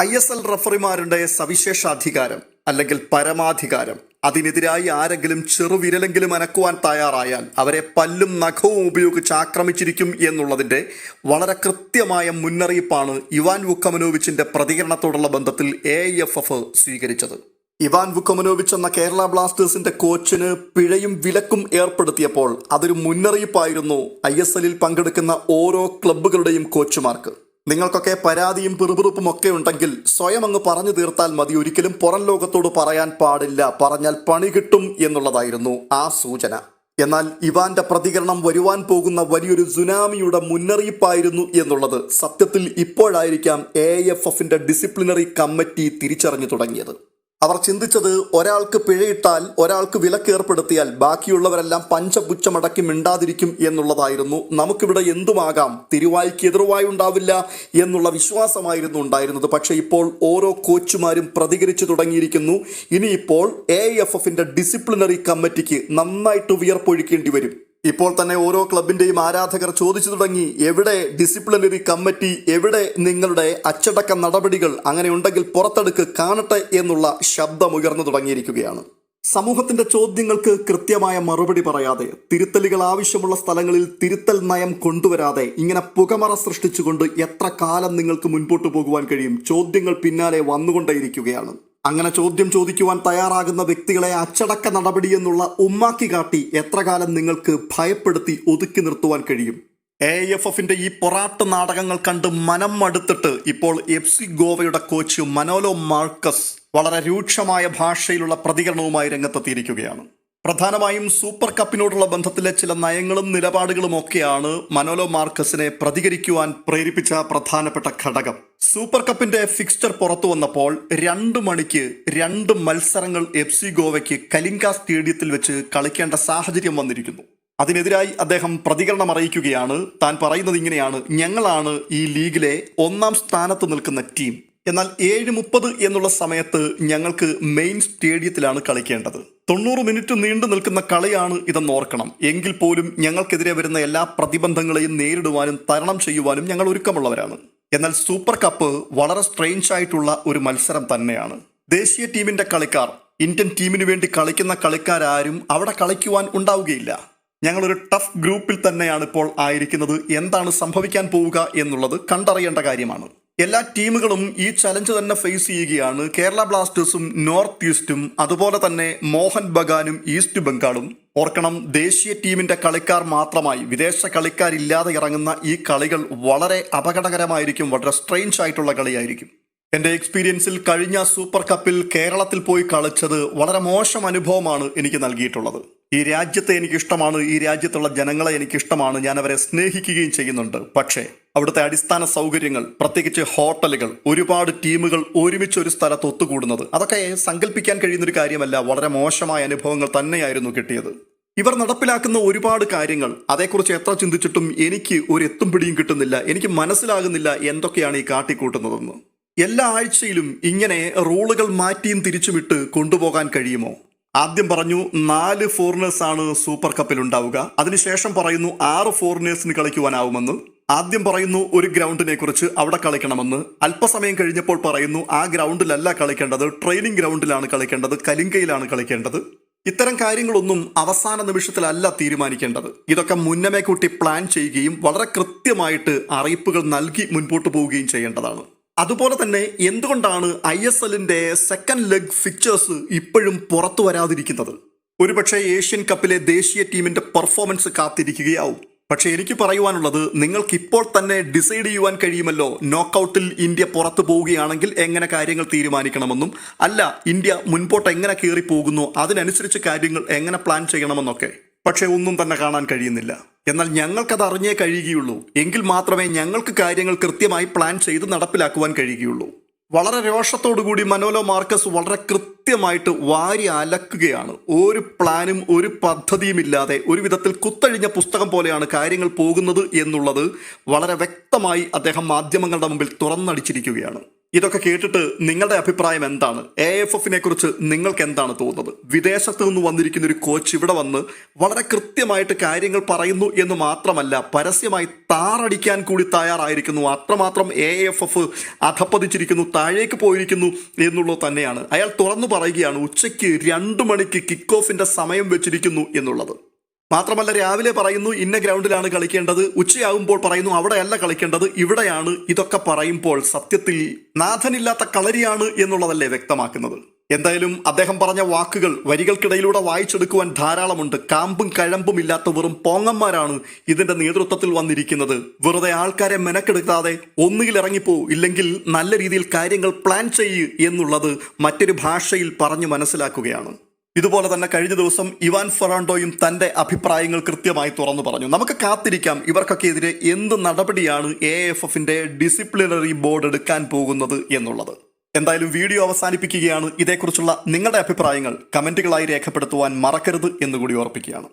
I S L റഫറിമാരുടെ സവിശേഷാധികാരം അല്ലെങ്കിൽ പരമാധികാരം അതിനെതിരായി ആരെങ്കിലും ചെറുവിരലെങ്കിലും അനക്കുവാൻ തയ്യാറായാൽ അവരെ പല്ലും നഖവും ഉപയോഗിച്ച് ആക്രമിച്ചിരിക്കും എന്നുള്ളതിന്റെ വളരെ കൃത്യമായ മുന്നറിയിപ്പാണ് ഇവാൻ വുക്കമനോവിച്ചിന്റെ പ്രതികരണത്തോടുള്ള ബന്ധത്തിൽ എ സ്വീകരിച്ചത്. ഇവാൻ വുക്കമനോവിച്ച് എന്ന കേരള ബ്ലാസ്റ്റേഴ്സിന്റെ കോച്ചിന് പിഴയും വിലക്കും ഏർപ്പെടുത്തിയപ്പോൾ അതൊരു മുന്നറിയിപ്പായിരുന്നു ഐ എസ് എല്ലിൽ പങ്കെടുക്കുന്ന ഓരോ ക്ലബ്ബുകളുടെയും കോച്ചുമാർക്ക്. നിങ്ങൾക്കൊക്കെ പരാതിയും പിറുപിറുപ്പും ഒക്കെ ഉണ്ടെങ്കിൽ സ്വയം അങ്ങ് പറഞ്ഞു തീർത്താൽ മതി. ഒരിക്കലും പുറം ലോകത്തോട് പറയാൻ പാടില്ല. പറഞ്ഞാൽ പണി കിട്ടും എന്നുള്ളതായിരുന്നു ആ സൂചന. എന്നാൽ ഇവാന്റെ പ്രതികരണം വരുവാൻ പോകുന്ന വലിയൊരു സുനാമിയുടെ മുന്നറിയിപ്പായിരുന്നു എന്നുള്ളത് സത്യത്തിൽ ഇപ്പോഴായിരിക്കാം എ എഫ് എഫിന്റെ ഡിസിപ്ലിനറി കമ്മിറ്റി തിരിച്ചറിഞ്ഞു തുടങ്ങിയത്. അവർ ചിന്തിച്ചത് ഒരാൾക്ക് പിഴയിട്ടാൽ ഒരാൾക്ക് വിലക്ക് വിലക്കേർപ്പെടുത്തിയാൽ ബാക്കിയുള്ളവരെല്ലാം പഞ്ചപുച്ഛമടക്കി മിണ്ടാതിരിക്കും എന്നുള്ളതായിരുന്നു. നമുക്കിവിടെ എന്തുമാകാം? തിരുവായിക്ക് എതിർവായി ഉണ്ടാവില്ല എന്നുള്ള വിശ്വാസമായിരുന്നു ഉണ്ടായിരുന്നത്. പക്ഷേ ഇപ്പോൾ ഓരോ കോച്ചുമാരും പ്രതികരിച്ചു തുടങ്ങിയിരിക്കുന്നു. ഇനിയിപ്പോൾ എ എഫ് എഫിന്റെ ഡിസിപ്ലിനറി കമ്മിറ്റിക്ക് നന്നായിട്ട് വിയർപ്പൊഴിക്കേണ്ടി വരും. ഇപ്പോൾ തന്നെ ഓരോ ക്ലബിന്റെയും ആരാധകർ ചോദിച്ചു തുടങ്ങി എവിടെ ഡിസിപ്ലിനറി കമ്മിറ്റി എവിടെ നിങ്ങളുടെ അച്ചടക്ക നടപടികൾ അങ്ങനെ ഉണ്ടെങ്കിൽ പുറത്തെടുക്ക് കാണട്ടെ എന്നുള്ള ശബ്ദം ഉയർന്നു തുടങ്ങിയിരിക്കുകയാണ്. സമൂഹത്തിന്റെ ചോദ്യങ്ങൾക്ക് കൃത്യമായ മറുപടി പറയാതെ തിരുത്തലുകൾ ആവശ്യമുള്ള സ്ഥലങ്ങളിൽ തിരുത്തൽ നയം കൊണ്ടുവരാതെ ഇങ്ങനെ പുകമറ സൃഷ്ടിച്ചുകൊണ്ട് എത്ര കാലം നിങ്ങൾക്ക് മുൻപോട്ട് പോകുവാൻ കഴിയും? ചോദ്യങ്ങൾ പിന്നാലെ വന്നുകൊണ്ടേയിരിക്കുകയാണ്. അങ്ങനെ ചോദ്യം ചോദിക്കുവാൻ തയ്യാറാകുന്ന വ്യക്തികളെ അച്ചടക്ക നടപടി എന്നുള്ള ഉമ്മാക്കി കാട്ടി എത്ര കാലം നിങ്ങൾക്ക് ഭയപ്പെടുത്തി ഒതുക്കി നിർത്തുവാൻ കഴിയും? എ എഫ് എഫിന്റെ ഈ പൊറാട്ട് നാടകങ്ങൾ കണ്ട് മനം മടുത്തിട്ട് ഇപ്പോൾ എഫ് സി ഗോവയുടെ കോച്ച് മനോലോ മാർക്കസ് വളരെ രൂക്ഷമായ ഭാഷയിലുള്ള പ്രതികരണവുമായി രംഗത്തെത്തിയിരിക്കുകയാണ്. പ്രധാനമായും സൂപ്പർ കപ്പിനോടുള്ള ബന്ധത്തിലെ ചില നയങ്ങളും നിലപാടുകളും ഒക്കെയാണ് മനോലോ മാർക്കസിനെ പ്രതികരിക്കുവാൻ പ്രേരിപ്പിച്ച പ്രധാനപ്പെട്ട ഘടകം. സൂപ്പർ കപ്പിന്റെ ഫിക്സ്ചർ പുറത്തു വന്നപ്പോൾ രണ്ട് മണിക്ക് രണ്ട് മത്സരങ്ങൾ എഫ് സി ഗോവയ്ക്ക് കലിംഗ സ്റ്റേഡിയത്തിൽ വെച്ച് കളിക്കേണ്ട സാഹചര്യം വന്നിരിക്കുന്നു. അതിനെതിരായി അദ്ദേഹം പ്രതികരണം അറിയിക്കുകയാണ്. താൻ പറയുന്നത് ഇങ്ങനെയാണ്. ഞങ്ങളാണ് ഈ ലീഗിലെ ഒന്നാം സ്ഥാനത്ത് നിൽക്കുന്ന ടീം. എന്നാൽ ഏഴ് മുപ്പത് എന്നുള്ള സമയത്ത് ഞങ്ങൾക്ക് മെയിൻ സ്റ്റേഡിയത്തിലാണ് കളിക്കേണ്ടത്. തൊണ്ണൂറ് മിനിറ്റ് നീണ്ടു നിൽക്കുന്ന കളിയാണ് ഇതെന്ന് ഓർക്കണം. എങ്കിൽ പോലും ഞങ്ങൾക്കെതിരെ വരുന്ന എല്ലാ പ്രതിബന്ധങ്ങളെയും നേരിടുവാനും തരണം ചെയ്യുവാനും ഞങ്ങൾ ഒരുക്കമുള്ളവരാണ്. എന്നാൽ സൂപ്പർ കപ്പ് വളരെ സ്ട്രെയിഞ്ച് ആയിട്ടുള്ള ഒരു മത്സരം തന്നെയാണ്. ദേശീയ ടീമിന്റെ കളിക്കാർ ഇന്ത്യൻ ടീമിന് വേണ്ടി കളിക്കുന്ന കളിക്കാരും അവിടെ കളിക്കുവാൻ ഉണ്ടാവുകയില്ല. ഞങ്ങളൊരു ടഫ് ഗ്രൂപ്പിൽ തന്നെയാണ് ഇപ്പോൾ ആയിരിക്കുന്നത്. എന്താണ് സംഭവിക്കാൻ പോവുക എന്നുള്ളത് കണ്ടറിയേണ്ട കാര്യമാണ്. എല്ലാ ടീമുകളും ഈ ചലഞ്ച് തന്നെ ഫേസ് ചെയ്യുകയാണ്. കേരള ബ്ലാസ്റ്റേഴ്സും നോർത്ത് ഈസ്റ്റും അതുപോലെ തന്നെ മോഹൻ ബഗാനും ഈസ്റ്റ് ബംഗാളും. ഓർക്കണം ദേശീയ ടീമിന്റെ കളിക്കാർ മാത്രമായി വിദേശ കളിക്കാരില്ലാതെ ഇറങ്ങുന്ന ഈ കളികൾ വളരെ അപകടകരമായിരിക്കും വളരെ സ്ട്രെയിഞ്ച് ആയിട്ടുള്ള കളിയായിരിക്കും. എന്റെ എക്സ്പീരിയൻസിൽ കഴിഞ്ഞ സൂപ്പർ കപ്പിൽ കേരളത്തിൽ പോയി കളിച്ചത് വളരെ മോശം അനുഭവമാണ് എനിക്ക് നൽകിയിട്ടുള്ളത്. ഈ രാജ്യത്തെ എനിക്കിഷ്ടമാണ് ഈ രാജ്യത്തുള്ള ജനങ്ങളെ എനിക്കിഷ്ടമാണ് ഞാൻ അവരെ സ്നേഹിക്കുകയും ചെയ്യുന്നുണ്ട്. പക്ഷേ അവിടുത്തെ അടിസ്ഥാന സൗകര്യങ്ങൾ പ്രത്യേകിച്ച് ഹോട്ടലുകൾ ഒരുപാട് ടീമുകൾ ഒരുമിച്ച് ഒരു സ്ഥലത്ത് ഒത്തുകൂടുന്നത് അതൊക്കെ സങ്കല്പിക്കാൻ കഴിയുന്ന ഒരു കാര്യമല്ല വളരെ മോശമായ അനുഭവങ്ങൾ തന്നെയായിരുന്നു കിട്ടിയത്. ഇവർ നടപ്പിലാക്കുന്ന ഒരുപാട് കാര്യങ്ങൾ അതേക്കുറിച്ച് എത്ര ചിന്തിച്ചിട്ടും എനിക്ക് ഒരു എത്തും പിടിയും കിട്ടുന്നില്ല എനിക്ക് മനസ്സിലാകുന്നില്ല എന്തൊക്കെയാണ് ഈ കാട്ടിക്കൂട്ടുന്നതെന്ന്. എല്ലാ ആഴ്ചയിലും ഇങ്ങനെ റൂളുകൾ മാറ്റിയും തിരിച്ചുവിട്ട് കൊണ്ടുപോകാൻ കഴിയുമോ? ആദ്യം പറഞ്ഞു നാല് ഫോറിനേഴ്സ് ആണ് സൂപ്പർ കപ്പിൽ ഉണ്ടാവുക അതിനുശേഷം പറയുന്നു ആറ് ഫോറിനേഴ്സിന് കളിക്കുവാനാവുമെന്ന്. ആദ്യം പറയുന്നു ഒരു ഗ്രൗണ്ടിനെ കുറിച്ച് അവിടെ കളിക്കണമെന്ന്. അല്പസമയം കഴിഞ്ഞപ്പോൾ പറയുന്നു ആ ഗ്രൗണ്ടിലല്ല കളിക്കേണ്ടത്. ട്രെയിനിങ് ഗ്രൗണ്ടിലാണ് കളിക്കേണ്ടത്. കലിങ്കയിലാണ് കളിക്കേണ്ടത്. ഇത്തരം കാര്യങ്ങളൊന്നും അവസാന നിമിഷത്തിലല്ല തീരുമാനിക്കേണ്ടത്. ഇതൊക്കെ മുന്നമേ കൂട്ടി പ്ലാൻ ചെയ്യുകയും വളരെ കൃത്യമായിട്ട് അറിയിപ്പുകൾ നൽകി മുൻപോട്ട് പോവുകയും ചെയ്യേണ്ടതാണ്. അതുപോലെ തന്നെ എന്തുകൊണ്ടാണ് ഐ എസ് എല്ലിന്റെ സെക്കൻഡ് ലെഗ് ഫിക്ചേഴ്സ് ഇപ്പോഴും പുറത്തു വരാതിരിക്കുന്നത്? ഒരുപക്ഷെ ഏഷ്യൻ കപ്പിലെ ദേശീയ ടീമിന്റെ പെർഫോമൻസ് കാത്തിരിക്കുകയാവും. പക്ഷേ എനിക്ക് പറയുവാനുള്ളത് നിങ്ങൾക്ക് ഇപ്പോൾ തന്നെ ഡിസൈഡ് ചെയ്യുവാൻ കഴിയുമല്ലോ നോക്കൌട്ടിൽ ഇന്ത്യ പുറത്തു പോവുകയാണെങ്കിൽ എങ്ങനെ കാര്യങ്ങൾ തീരുമാനിക്കണമെന്നും അല്ല ഇന്ത്യ മുൻപോട്ട് എങ്ങനെ കയറി പോകുന്നു അതിനനുസരിച്ച് കാര്യങ്ങൾ എങ്ങനെ പ്ലാൻ ചെയ്യണമെന്നൊക്കെ. പക്ഷേ ഒന്നും തന്നെ കാണാൻ കഴിയുന്നില്ല. എന്നാൽ ഞങ്ങൾക്കത് അറിഞ്ഞേ കഴിയുകയുള്ളൂ. എങ്കിൽ മാത്രമേ ഞങ്ങൾക്ക് കാര്യങ്ങൾ കൃത്യമായി പ്ലാൻ ചെയ്ത് നടപ്പിലാക്കുവാൻ കഴിയുകയുള്ളൂ. വളരെ രോഷത്തോടുകൂടി മനോലോ മാർക്കസ് വളരെ കൃത്യമായിട്ട് വാരി അലക്കുകയാണ്. ഒരു പ്ലാനും ഒരു പദ്ധതിയും ഇല്ലാതെ ഒരു വിധത്തിൽ കുത്തഴിഞ്ഞ പുസ്തകം പോലെയാണ് കാര്യങ്ങൾ പോകുന്നത് എന്നുള്ളത് വളരെ വ്യക്തമായി അദ്ദേഹം മാധ്യമങ്ങളുടെ മുമ്പിൽ തുറന്നടിച്ചിരിക്കുകയാണ്. ഇതൊക്കെ കേട്ടിട്ട് നിങ്ങളുടെ അഭിപ്രായം എന്താണ്? എ എഫ് എഫിനെ കുറിച്ച് നിങ്ങൾക്ക് എന്താണ് തോന്നുന്നത്? വിദേശത്ത് നിന്ന് വന്നിരിക്കുന്ന ഒരു കോച്ച് ഇവിടെ വന്ന് വളരെ കൃത്യമായിട്ട് കാര്യങ്ങൾ പറയുന്നു എന്ന് മാത്രമല്ല പരസ്യമായി താറടിക്കാൻ കൂടി തയ്യാറായിരിക്കുന്നു. അത്രമാത്രം എ എഫ് എഫ് അധപ്പതിച്ചിരിക്കുന്നു താഴേക്ക് പോയിരിക്കുന്നു എന്നുള്ളത് തന്നെയാണ്. അയാൾ തുറന്നു പറയുകയാണ് ഉച്ചയ്ക്ക് രണ്ടു മണിക്ക് കിക്ക് ഓഫിന്റെ സമയം വെച്ചിരിക്കുന്നു എന്നുള്ളത്. മാത്രമല്ല രാവിലെ പറയുന്നു ഇന്ന ഗ്രൗണ്ടിലാണ് കളിക്കേണ്ടത്. ഉച്ചയാകുമ്പോൾ പറയുന്നു അവിടെയല്ല കളിക്കേണ്ടത്. ഇവിടെയാണ് ഇതൊക്കെ പറയുമ്പോൾ സത്യത്തിൽ നാഥനില്ലാത്ത കളരിയാണ് എന്നുള്ളതല്ലേ വ്യക്തമാക്കുന്നത്. എന്തായാലും അദ്ദേഹം പറഞ്ഞ വാക്കുകൾ വരികൾക്കിടയിലൂടെ വായിച്ചെടുക്കുവാൻ ധാരാളമുണ്ട്. കാമ്പും കഴമ്പും ഇല്ലാത്ത വെറും പോങ്ങന്മാരാണ് ഇതിന്റെ നേതൃത്വത്തിൽ വന്നിരിക്കുന്നത്. വെറുതെ ആൾക്കാരെ മെനക്കെടുക്കാതെ ഒന്നുകിൽ ഇറങ്ങിപ്പോ ഇല്ലെങ്കിൽ നല്ല രീതിയിൽ കാര്യങ്ങൾ പ്ലാൻ ചെയ്യ് എന്നുള്ളത് മറ്റൊരു ഭാഷയിൽ പറഞ്ഞു മനസ്സിലാക്കുകയാണ്. ഇതുപോലെ തന്നെ കഴിഞ്ഞ ദിവസം ഇവാൻ ഫെറാണ്ടോയും തന്റെ അഭിപ്രായങ്ങൾ കൃത്യമായി തുറന്നു പറഞ്ഞു. നമുക്ക് കാത്തിരിക്കാം ഇവർക്കൊക്കെ എതിരെ എന്ത് നടപടിയാണ് എ എഫ് എഫിന്റെ ഡിസിപ്ലിനറി ബോർഡ് എടുക്കാൻ പോകുന്നത് എന്നുള്ളത്. എന്തായാലും വീഡിയോ അവസാനിപ്പിക്കുകയാണ്. ഇതേക്കുറിച്ചുള്ള നിങ്ങളുടെ അഭിപ്രായങ്ങൾ കമന്റുകളായി രേഖപ്പെടുത്തുവാൻ മറക്കരുത് എന്നുകൂടി ഓർപ്പിക്കുകയാണ്.